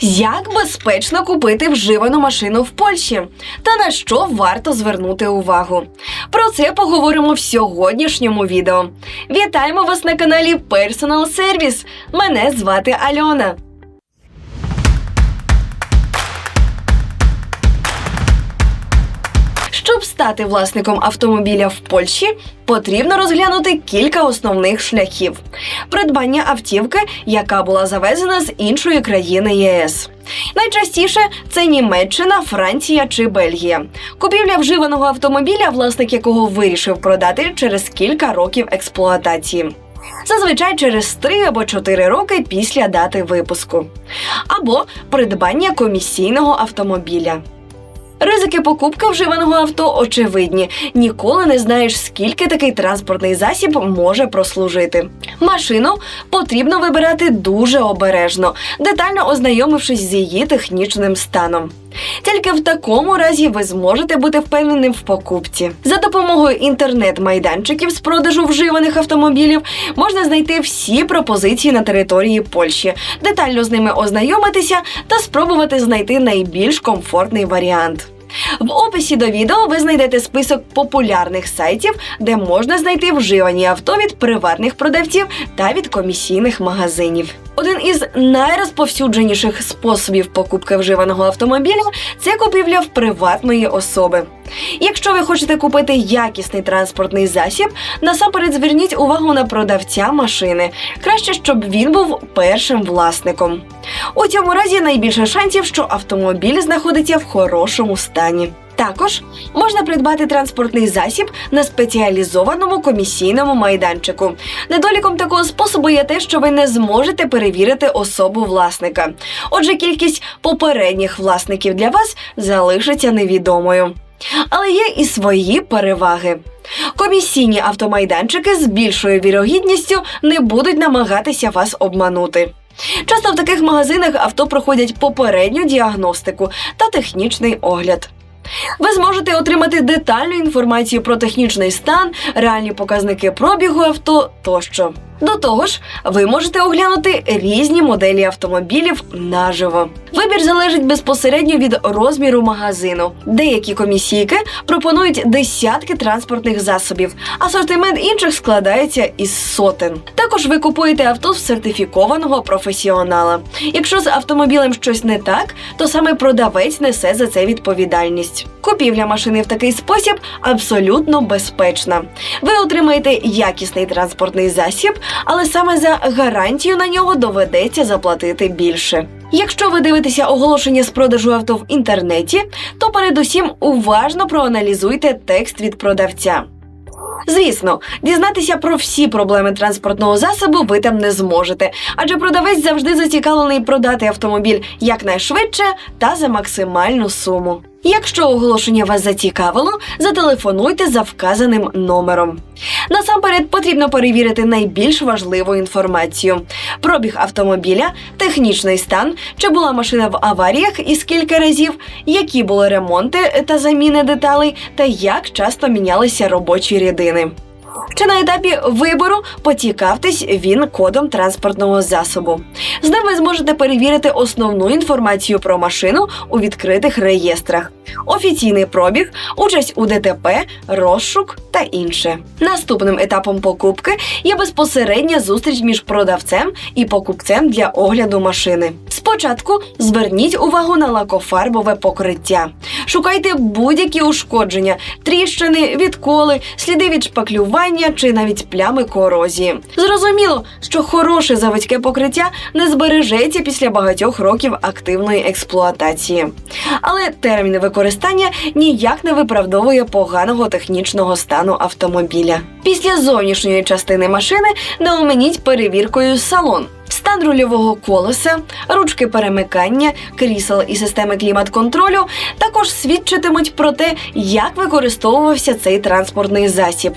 Як безпечно купити вживану машину в Польщі та на що варто звернути увагу? Про це поговоримо в сьогоднішньому відео. Вітаємо вас на каналі Personal Service. Мене звати Альона. Стати власником автомобіля в Польщі, потрібно розглянути кілька основних шляхів: придбання автівки, яка була завезена з іншої країни ЄС. Найчастіше це Німеччина, Франція чи Бельгія. Купівля вживаного автомобіля, власник якого вирішив продати через кілька років експлуатації. Зазвичай через 3 або 4 роки після дати випуску, або придбання комісійного автомобіля. Ризики покупки вживаного авто очевидні. Ніколи не знаєш, скільки такий транспортний засіб може прослужити. Машину потрібно вибирати дуже обережно, детально ознайомившись з її технічним станом. Тільки в такому разі ви зможете бути впевненим в покупці. За допомогою інтернет-майданчиків з продажу вживаних автомобілів можна знайти всі пропозиції на території Польщі, детально з ними ознайомитися та спробувати знайти найбільш комфортний варіант. В описі до відео ви знайдете список популярних сайтів, де можна знайти вживані авто від приватних продавців та від комісійних магазинів. Один із найрозповсюдженіших способів покупки вживаного автомобіля це купівля в приватної особи. Якщо ви хочете купити якісний транспортний засіб, насамперед зверніть увагу на продавця машини. Краще, щоб він був першим власником. У цьому разі найбільше шансів, що автомобіль знаходиться в хорошому стані. Також можна придбати транспортний засіб на спеціалізованому комісійному майданчику. Недоліком такого способу є те, що ви не зможете перевірити особу власника. Отже, кількість попередніх власників для вас залишиться невідомою. Але є і свої переваги. Комісійні автомайданчики з більшою вірогідністю не будуть намагатися вас обманути. Часто в таких магазинах авто проходять попередню діагностику та технічний огляд. Ви зможете отримати детальну інформацію про технічний стан, реальні показники пробігу авто тощо. До того ж, ви можете оглянути різні моделі автомобілів наживо. Вибір залежить безпосередньо від розміру магазину. Деякі комісійки пропонують десятки транспортних засобів, асортимент інших складається із сотень. Також ви купуєте авто в сертифікованого професіонала. Якщо з автомобілем щось не так, то саме продавець несе за це відповідальність. Купівля машини в такий спосіб абсолютно безпечна. Ви отримаєте якісний транспортний засіб, але саме за гарантію на нього доведеться заплатити більше. Якщо ви дивитеся оголошення з продажу авто в інтернеті, то передусім уважно проаналізуйте текст від продавця. Звісно, дізнатися про всі проблеми транспортного засобу ви там не зможете, адже продавець завжди зацікавлений продати автомобіль якнайшвидше та за максимальну суму. Якщо оголошення вас зацікавило, зателефонуйте за вказаним номером. Насамперед потрібно перевірити найбільш важливу інформацію: пробіг автомобіля, технічний стан, чи була машина в аваріях і скільки разів, які були ремонти та заміни деталей, та як часто мінялися робочі рядини. Чи на етапі вибору поцікавтесь він кодом транспортного засобу. З ним ви зможете перевірити основну інформацію про машину у відкритих реєстрах, офіційний пробіг, участь у ДТП, розшук та інше. Наступним етапом покупки є безпосередня зустріч між продавцем і покупцем для огляду машини. Спочатку зверніть увагу на лакофарбове покриття. Шукайте будь-які ушкодження, тріщини, відколи, сліди від шпаклювання чи навіть плями корозії. Зрозуміло, що хороше заводське покриття не збережеться після багатьох років активної експлуатації. Але термін використання ніяк не виправдовує поганого технічного стану автомобіля. Після зовнішньої частини машини не оминіть перевіркою салон. Стан рульового колеса, ручки перемикання, крісел і системи клімат-контролю також свідчитимуть про те, як використовувався цей транспортний засіб.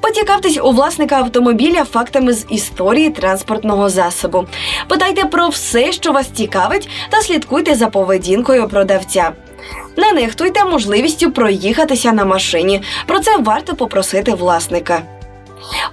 Поцікавтесь у власника автомобіля фактами з історії транспортного засобу. Питайте про все, що вас цікавить, та слідкуйте за поведінкою продавця. Не нехтуйте можливістю проїхатися на машині. Про це варто попросити власника.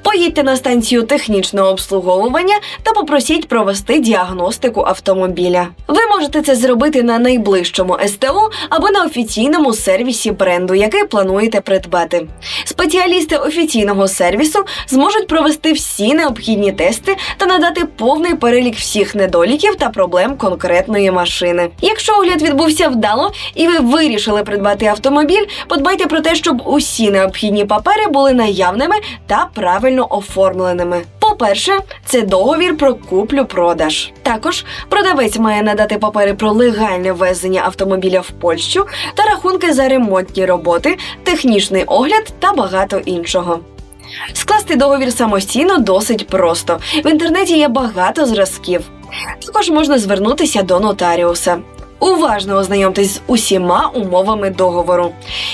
Поїдьте на станцію технічного обслуговування та попросіть провести діагностику автомобіля. Ви можете це зробити на найближчому СТО або на офіційному сервісі бренду, який плануєте придбати. Спеціалісти офіційного сервісу зможуть провести всі необхідні тести та надати повний перелік всіх недоліків та проблем конкретної машини. Якщо огляд відбувся вдало і ви вирішили придбати автомобіль, подбайте про те, щоб усі необхідні папери були наявними та правильно оформленими. По-перше, це договір про куплю-продаж. Також продавець має надати папери про легальне ввезення автомобіля в Польщу та рахунки за ремонтні роботи, технічний огляд та багато іншого. Скласти договір самостійно досить просто. В інтернеті є багато зразків. Також можна звернутися до нотаріуса. Уважно ознайомтесь з усіма умовами договору.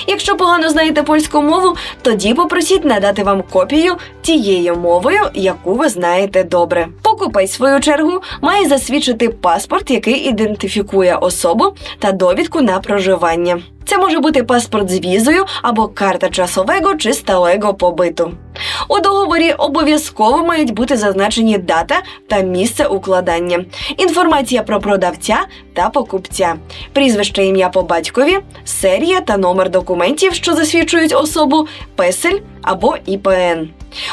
Якщо погано знаєте польську мову, тоді попросіть надати вам копію тією мовою, яку ви знаєте добре. Покупець, в свою чергу, має засвідчити паспорт, який ідентифікує особу та довідку на проживання. Це може бути паспорт з візою або карта часового чи сталого побиту. У договорі обов'язково мають бути зазначені дата та місце укладання, інформація про продавця та покупця, прізвище ім'я по батькові, серія та номер документів, що засвідчують особу, песель або ІПН.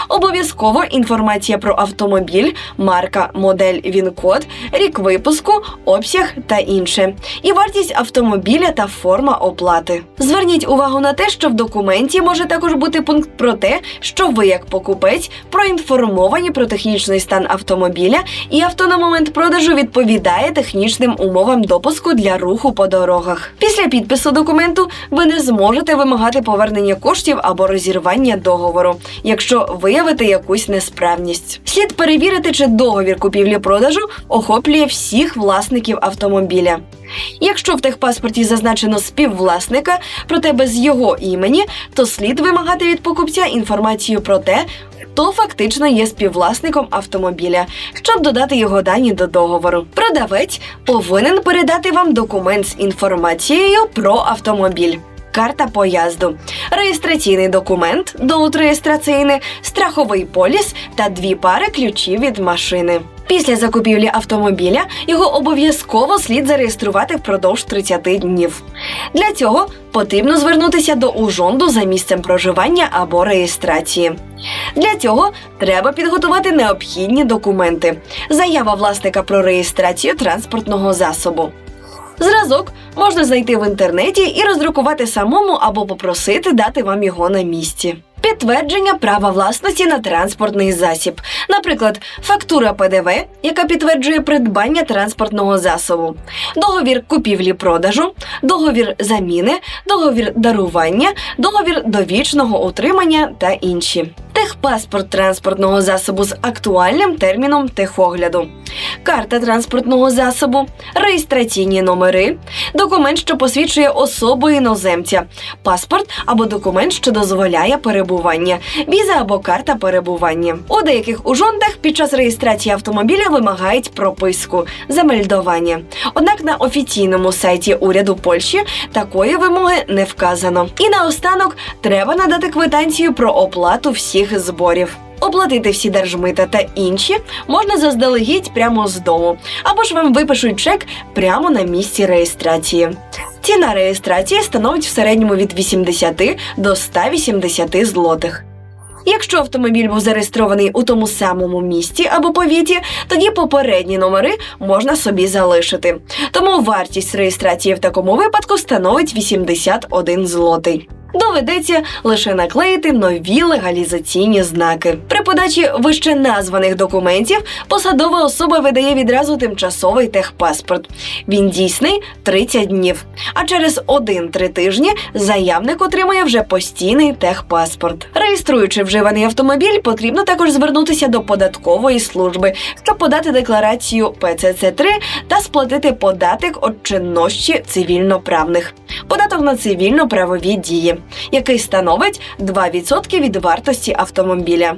Обов'язково інформація про автомобіль, марка, модель, він-код, рік випуску, обсяг та інше, і вартість автомобіля та форма оплати. Зверніть увагу на те, що в документі може також бути пункт про те, що ви, як покупець, проінформовані про технічний стан автомобіля, і авто на момент продажу відповідає технічним умовам допуску для руху по дорогах. Після підпису документу ви не зможете вимагати повернення коштів або розірвання договору, якщо виявите якусь несправність. Слід перевірити, чи договір купівлі-продажу охоплює всіх власників автомобіля. Якщо в техпаспорті зазначено співвласника, проте без його імені, то слід вимагати від покупця інформацію про те, хто фактично є співвласником автомобіля, щоб додати його дані до договору. Продавець повинен передати вам документ з інформацією про автомобіль. Карта поїзду, реєстраційний документ, доут реєстраційний, страховий поліс та дві пари ключів від машини. Після закупівлі автомобіля його обов'язково слід зареєструвати впродовж 30 днів. Для цього потрібно звернутися до ужонду за місцем проживання або реєстрації. Для цього треба підготувати необхідні документи: заява власника про реєстрацію транспортного засобу. Зразок можна знайти в інтернеті і роздрукувати самому або попросити дати вам його на місці. Підтвердження права власності на транспортний засіб, наприклад, фактура ПДВ, яка підтверджує придбання транспортного засобу, договір купівлі-продажу, договір заміни, договір дарування, договір довічного утримання та інші. Техпаспорт транспортного засобу з актуальним терміном техогляду, карта транспортного засобу, реєстраційні номери, документ, що посвідчує особу іноземця, паспорт або документ, що дозволяє перебування, віза або карта перебування. У деяких ужондах під час реєстрації автомобіля вимагають прописку замельдування. Однак на офіційному сайті уряду Польщі такої вимоги не вказано. І наостанок треба надати квитанцію про оплату всіх зборів. Оплатити всі держмита та інші можна заздалегідь прямо з дому, або ж вам випишуть чек прямо на місці реєстрації. Ціна реєстрації становить в середньому від 80 до 180 злотих. Якщо автомобіль був зареєстрований у тому самому місті або повіті, тоді попередні номери можна собі залишити. Тому вартість реєстрації в такому випадку становить 81 злотий. Доведеться лише наклеїти нові легалізаційні знаки. При подачі вище названих документів посадова особа видає відразу тимчасовий техпаспорт. Він дійсний 30 днів. А через 1-3 тижні заявник отримує вже постійний техпаспорт. Реєструючи вживаний автомобіль, потрібно також звернутися до податкової служби, щоб подати декларацію ПЦЦ 3 та сплатити податок від чинності цивільно-правних. Податок на цивільно-правові дії який становить 2% від вартості автомобіля.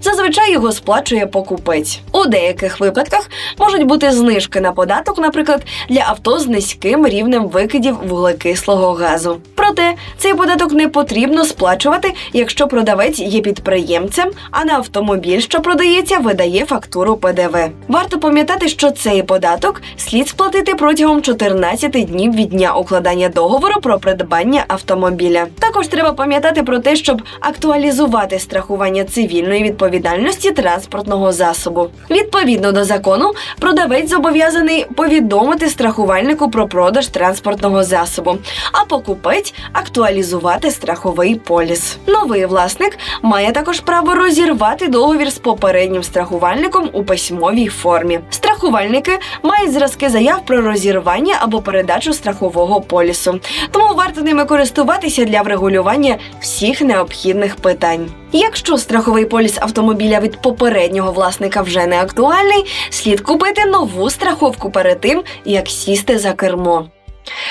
Зазвичай його сплачує покупець. У деяких випадках можуть бути знижки на податок, наприклад, для авто з низьким рівнем викидів вуглекислого газу. Про Проте цей податок не потрібно сплачувати, якщо продавець є підприємцем, а на автомобіль, що продається, видає фактуру ПДВ. Варто пам'ятати, що цей податок слід сплатити протягом 14 днів від дня укладання договору про придбання автомобіля. Також треба пам'ятати про те, щоб актуалізувати страхування цивільної відповідальності транспортного засобу. Відповідно до закону, продавець зобов'язаний повідомити страхувальнику про продаж транспортного засобу, а покупець актуалізувати страховий поліс. Новий власник має також право розірвати договір з попереднім страхувальником у письмовій формі. Страхувальники мають зразки заяв про розірвання або передачу страхового полісу, тому варто ними користуватися для врегулювання всіх необхідних питань. Якщо страховий поліс автомобіля від попереднього власника вже не актуальний, слід купити нову страховку перед тим, як сісти за кермо.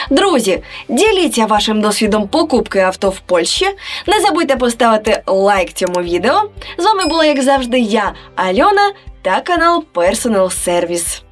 Друзі, діліться вашим досвідом покупки авто в Польщі. Не забудьте поставити лайк цьому відео. З вами була, як завжди, я, Альона та канал Personal Service.